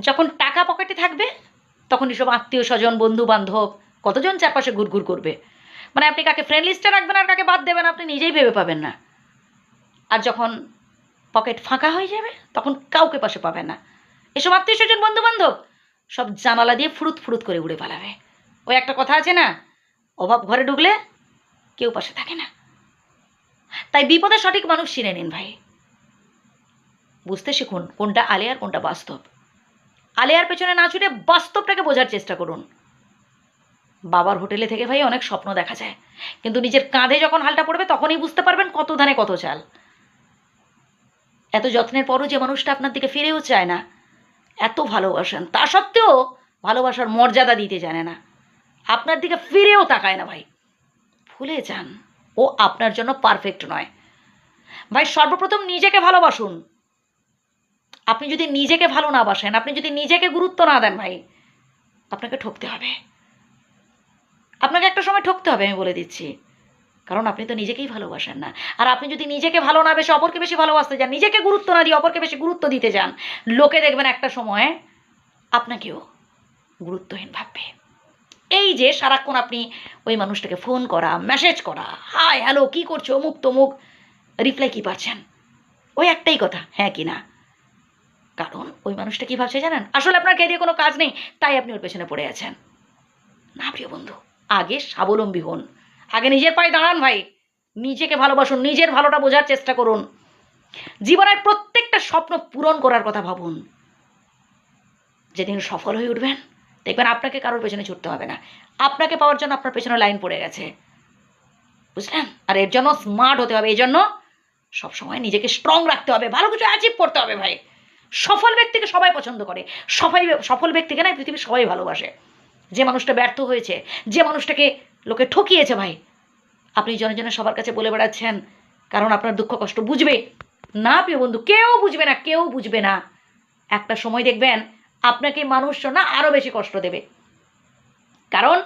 যখন টাকা পকেটে থাকবে, তখন এসব আত্মীয় স্বজন বন্ধু বান্ধব কতজন চারপাশে ঘুরঘুর করবে? মানে আপনি কাকে ফ্রেন্ড লিস্টে রাখবেন আর কাকে বাদ দেবেন আপনি নিজেই ভেবে পাবেন না। আর যখন পকেট ফাঁকা হয়ে যাবে, তখন কাউকে পাশে পাবেন না। এসব আত্মীয় স্বজন বন্ধু বান্ধব সব জানালা দিয়ে ফুরুত ফুরুত করে উড়ে পালাবে। ওই একটা কথা আছে না, অভাব ঘরে ঢুকলে কেউ পাশে থাকে না। তাই বিপদে সঠিক মানুষ চিনে নিন ভাই। বুঝতে শিখুন কোনটা আলে আর কোনটা বাস্তব। আলেয়ার পেছনে না ছুটে বাস্তবটাকে বোঝার চেষ্টা করুন। বাবার হোটেলে থেকে ভাই অনেক স্বপ্ন দেখা যায়। কিন্তু নিজের কাঁধে যখন হালটা পড়বে, তখনই বুঝতে পারবেন কত ধানে কত চাল। এত যত্নের পরও যে মানুষটা আপনার দিকে ফিরেও চায় না, এত ভালোবাসেন। তা সত্ত্বেও ভালোবাসার মর্যাদা দিতে জানে না। আপনার দিকে ফিরেও তাকায় না ভাই। ভুলে যান। ও আপনার জন্য পারফেক্ট নয়। ভাই সর্বপ্রথম নিজেকে ভালোবাসুন। আপনি যদি নিজেকে ভালো না বাসেন, আপনি যদি নিজেকে গুরুত্ব না দেন ভাই, আপনাকে ঠকতে হবে। আপনাকে একটা সময় ঠকতে হবে, আমি বলে দিচ্ছি। কারণ আপনি তো নিজেকেই ভালোবাসেন না। আর আপনি যদি নিজেকে ভালো না বেশি, অপরকে বেশি ভালোবাসতে যান, নিজেকে গুরুত্ব না দিয়ে অপরকে বেশি গুরুত্ব দিতে যান, লোকে দেখবেন একটা সময় আপনাকেও গুরুত্বহীন ভাববে। এই যে সারাক্ষণ আপনি ওই মানুষটাকে ফোন করা মেসেজ করা, হাই হ্যালো কী করছ? অমুক তমুক রিপ্লাই কী পাচ্ছেন? ওই একটাই কথা হ্যাঁ কি না? কারণ ওই মানুষটা কী ভাবছে জানেন? আসলে আপনার ক্যারিয়ার কোনো কাজ নেই, তাই আপনি ওর পেছনে পড়ে আছেন। না, প্রিয় বন্ধু, আগে স্বাবলম্বী হন। আগে নিজের পায়ে দাঁড়ান ভাই। নিজেকে ভালোবাসুন, নিজের ভালোটা বোঝার চেষ্টা করুন। জীবনের প্রত্যেকটা স্বপ্ন পূরণ করার কথা ভাবুন। যেদিন সফল হয়ে উঠবেন, দেখবেন আপনাকে কারোর পেছনে ছুটতে হবে না। আপনাকে পাওয়ার জন্য আপনার পেছনে লাইন পড়ে গেছে। বুঝলেন? আর এর জন্য স্মার্ট হতে হবে। এই জন্য সবসময় নিজেকে স্ট্রং রাখতে হবে। ভালো কিছু অ্যাচিভ করতে হবে ভাই। সফল ব্যক্তিকে সবাই পছন্দ করে। সবাই সফল ব্যক্তিকে না পৃথিবীর সবাই ভালোবাসে। যে মানুষটা ব্যর্থ হয়েছে, যে মানুষটাকে লোকে ঠকিয়েছে ভাই, আপনি জনে জনে সবার কাছে বলে বেড়াচ্ছেন, কারণ আপনার দুঃখ কষ্ট বুঝবে। না, প্রিয় বন্ধু, কেউ বুঝবে না, কেউ বুঝবে না। একটা সময় দেখবেন, আপনাকে মানুষ না আরও বেশি কষ্ট দেবে। কারণ,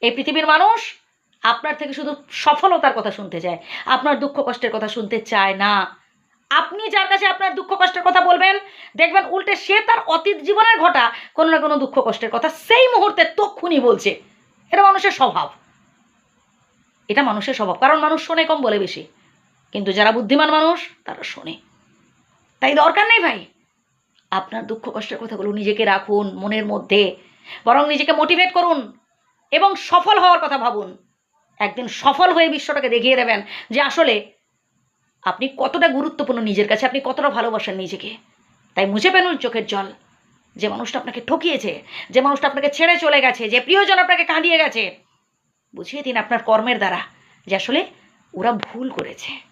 এই পৃথিবীর মানুষ আপনার থেকে শুধু সফলতার কথা শুনতে চায়, আপনার দুঃখ কষ্টের কথা শুনতে চায় না। আপনি যার কাছে আপনার দুঃখ কষ্টের কথা বলবেন, দেখবেন উল্টে সে তার অতীত জীবনের ঘটা কোনো না কোনো দুঃখ কষ্টের কথা। সেই মুহূর্তে তক্ষুনি বলছে, এটা মানুষের স্বভাব। এটা মানুষের স্বভাব। কারণ মানুষ শোনে কম বলে বেশি। কিন্তু যারা বুদ্ধিমান মানুষ, তারা শোনে। তাই দরকার নেই ভাই। আপনার দুঃখ কষ্টের কথাগুলো নিজেকে রাখুন মনের মধ্যে। বরং নিজেকে মোটিভেট করুন এবং সফল হওয়ার কথা ভাবুন। একদিন সফল হয়ে বিশ্বটাকে দেখিয়ে দেবেন যে আসলে আপনি কতটা গুরুত্বপূর্ণ নিজের কাছে, আপনি কতটা ভালোবাসেন নিজেকে? তাই মুছে ফেলুন চোখের জল। যে মানুষটা আপনাকে ঠকিয়েছে, যে মানুষটা আপনাকে ছেড়ে চলে গেছে, যে প্রিয়জন আপনাকে কাঁদিয়ে গেছে, বুঝিয়ে দিন আপনার কর্মের দ্বারা যে আসলে ওরা ভুল করেছে।